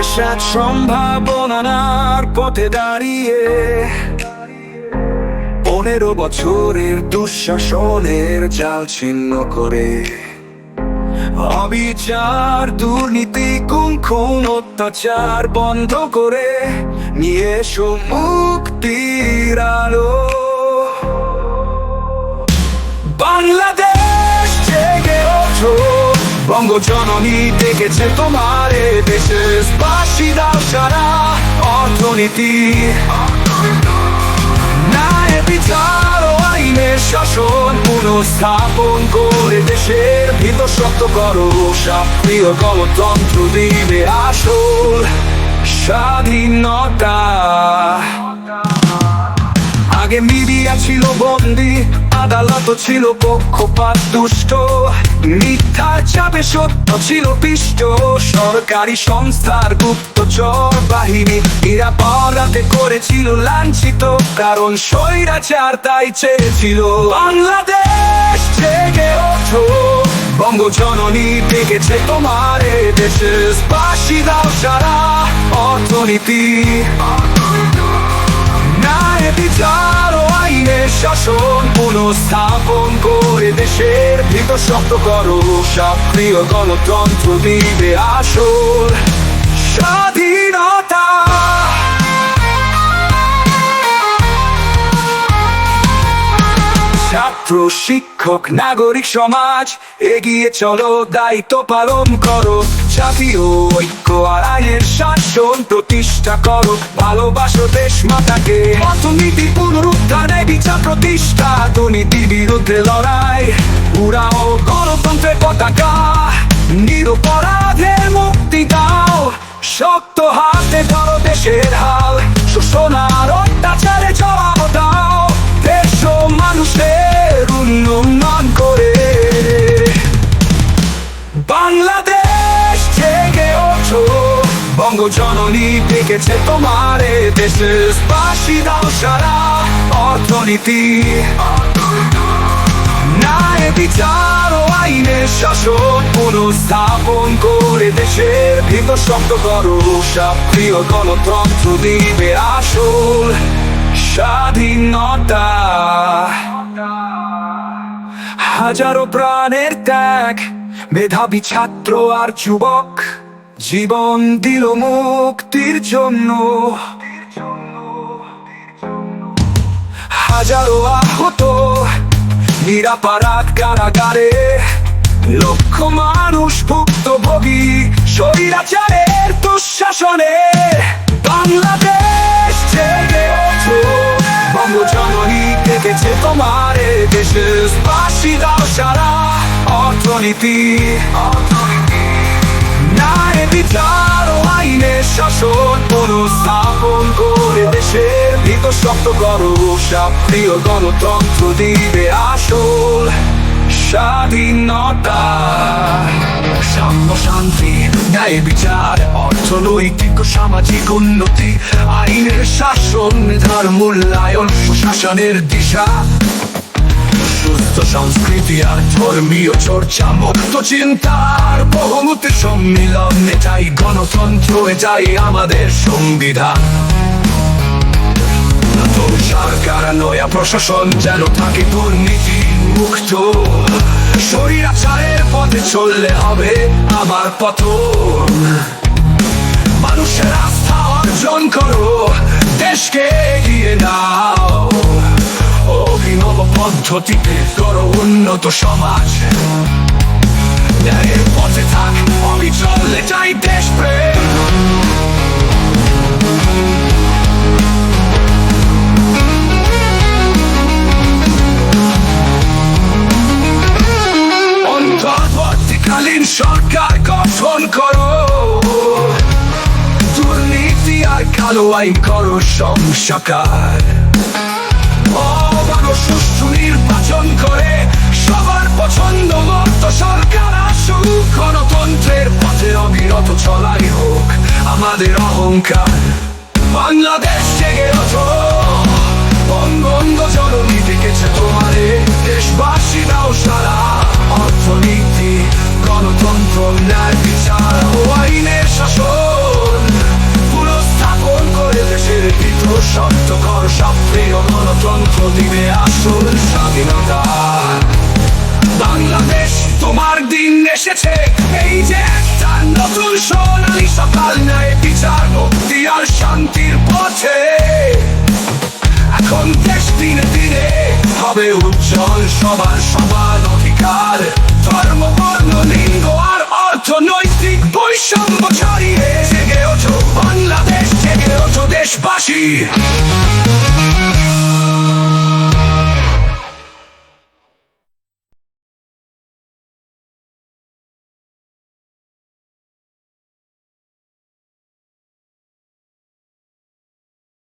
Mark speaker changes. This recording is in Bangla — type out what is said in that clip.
Speaker 1: এক সম্ভাবনার পথে দাঁড়িয়ে। পনেরো বছরের দুঃশাসনের জাল ছিন্ন করে। অবিচার, দুর্নীতি খুন অত্যাচার বন্ধ করে নিয়ে এসো মুক্তির আলো। বাংলাদেশ জেগে ওঠো। বঙ্গ জননী ডেকেছে তোমার দেশে বাসি দাও সারা অর্থনীতি। ন্যায় বিচার ও আইনের শাসন পুনঃস্থাপন করে দেশের ভিতর শক্ত করো সক্রিয় গণতন্ত্র দিবে আসল স্বাধীনতা। আগে মিডিয়া ছিল বন্দি আদালত ছিল পক্ষপাত, দুষ্ট। মিথ্যার চাপে সত্য ছিল পিষ্ট। সরকারি সংস্থার গুপ্তচর বাহিনী এরা পরাতে করেছিল, লাঞ্ছিত। কারণ স্বৈরাচার তাই চেয়েছিল। বাংলাদেশ জেগে ওঠো। বঙ্গ জননী ডেকেছে তোমার দেশে বাসি দাও সারা অর্থনীতি। স্বাধীনতা। ছাত্র শিক্ষক নাগরিক সমাজ এগিয়ে চলো দায়িত্ব পালন করো। জাতীয় ঐক্য শাসন প্রতিষ্ঠা করো, ভালোবাসো দেশ মাতাকে। অর্থনীতি পুনরুদ্ধারে বিচার প্রতিষ্ঠা, দুর্নীতির বিরুদ্ধে লড়াই। উড়াও গণতন্ত্রের ডেকেছে তোমার দেশে বাসি দাও সারা অর্থনীতি। ন্যায়, বিচার ও আইনের শাসন পুনঃস্থাপন করে দেশের ভিতর শক্ত করো, সক্রিয় গণতন্ত্র দিবে আসল স্বাধীনতা। হাজারো প্রাণের ত্যাগ, মেধাবী ছাত্র আর যুবক। জীবন দিল মুক্তির জন্য। হাজারো আহত নিরাপারাত কারাগারে লক্ষ মানুষ ভুক্তভোগী, স্বৈরাচারের দুঃশাসনে। বাংলাদেশ জেগে ওঠো বঙ্গ জননী ডেকেছে তোমার এ দেশে বাসি দাও সারা অর্থনীতি। ন্যায় শাসন পুনঃস্থাপন করে দেশের ভিতর শক্ত করো গণতন্ত্র দিবে আসল স্বাধীনতা। সাম্য শান্তি, ন্যায় বিচার, অর্থনৈতিক সামাজিক উন্নতি, আইনের শাসন মেধার মূল্যায়ন প্রশাসনের দিশা। সুস্থ সংস্কৃতি আর ধর্মীয় চর্চা, মুক্ত চিন্তার বহুমূর্তি সম্মিলন। এটাই গণতন্ত্র এটাই আমাদের সংবিধান। সরকার নয়া প্রশাসন, যেন থাকে দুর্নীতি মুক্ত। শরীরাচারের পথে চললে হবে আমার পতন মানুষের আস্থা অর্জন করো, দেশকে এগিয়ে নাও। অভিনব পদ্ধতিতে করো উন্নত সমাজ। ন্যায়ের পথে থাক অবিচল চাই দেশ প্রেম অন্তর্বর্তীকালীন সরকার গঠন করো। দুর্নীতি আর কালো আইন করো সংস্কার। সুষ্ঠু নির্বাচন করে, সবার পছন্দ মতো সরকার আসুক। গণতন্ত্রের পথে অবিরত চলাই হোক আমাদের অহংকার। বাংলাদেশ জেগে ওঠো। বঙ্গবন্ধ জননী ডেকেছে তোমারে পথে এখন দেশ দিনে দিনে হবে উজ্জ্বল, সবার সমান অধিকার। ধর্ম, বর্ণ, লিঙ্গ আর অর্থনৈতিক বৈষম্য ছাড়িয়ে জেগে বাংলাদেশ, জেগে ওঠো দেশবাসী।